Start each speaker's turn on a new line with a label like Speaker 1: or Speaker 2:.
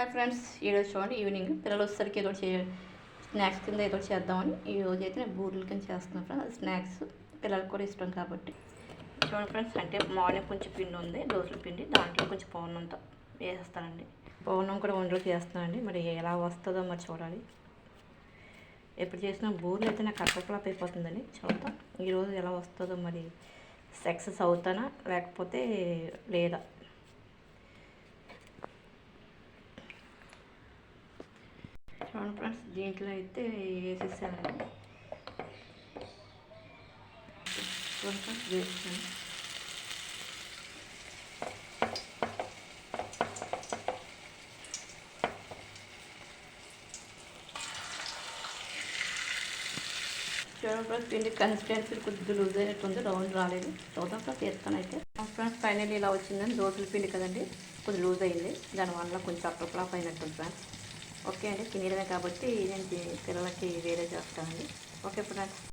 Speaker 1: Hi friends ఈరోజు చూడండి evening పిల్లలు వచ్చేసరికి ఏదో చే స్నాక్స్ కింద ఏదో చేద్దామని ఈ రోజు అయితే నేను బూరెల కింద చేస్తున్నాను ఫ్రెండ్స్ అది స్నాక్స్ పిల్లలకు కూడా ఇష్టం కాబట్టి. చూడండి ఫ్రెండ్స్ అంటే మార్నింగ్ కొంచెం పిండి ఉంది దోశల పిండి దాంట్లో కొంచెం పౌర్ణంతో వేసేస్తానండి. పౌర్ణం కూడా వంటలు చేస్తున్నానండి మరి ఎలా వస్తుందో మరి చూడాలి. ఎప్పుడు చేసిన బూరెలు అయితే నాకు అక్కడప్లాప్ అయిపోతుందండి. చూద్దాం ఈరోజు ఎలా వస్తుందో మరి సక్సెస్ అవుతానా లేకపోతే లేదా? చూడండి ఫ్రెండ్స్ దీంట్లో అయితే వేసేసానండి చూడండి ఫ్రెండ్స్ వేసాను చూడండి ఫ్రెండ్స్ పిండి కన్సిస్టెన్సీ కొద్దిగా లూజ్ అయినట్టు ఉంది రౌండ్ రాలేదు. చూద్దాం ఫ్రెండ్స్ వేస్తాను అయితే. ఫ్రెండ్స్ ఫైనల్ ఇలా వచ్చిందని దోశల పిండి కదండి కొద్దిగా లూజ్ అయింది. దానివల్ల కొంచెం అప్పుడప్పుడు అయినట్టుంది ఫ్రెండ్స్. ఓకే అండి తినడమే కాబట్టి నేను పిల్లలకి వేరే చేస్తానండి. Okay friends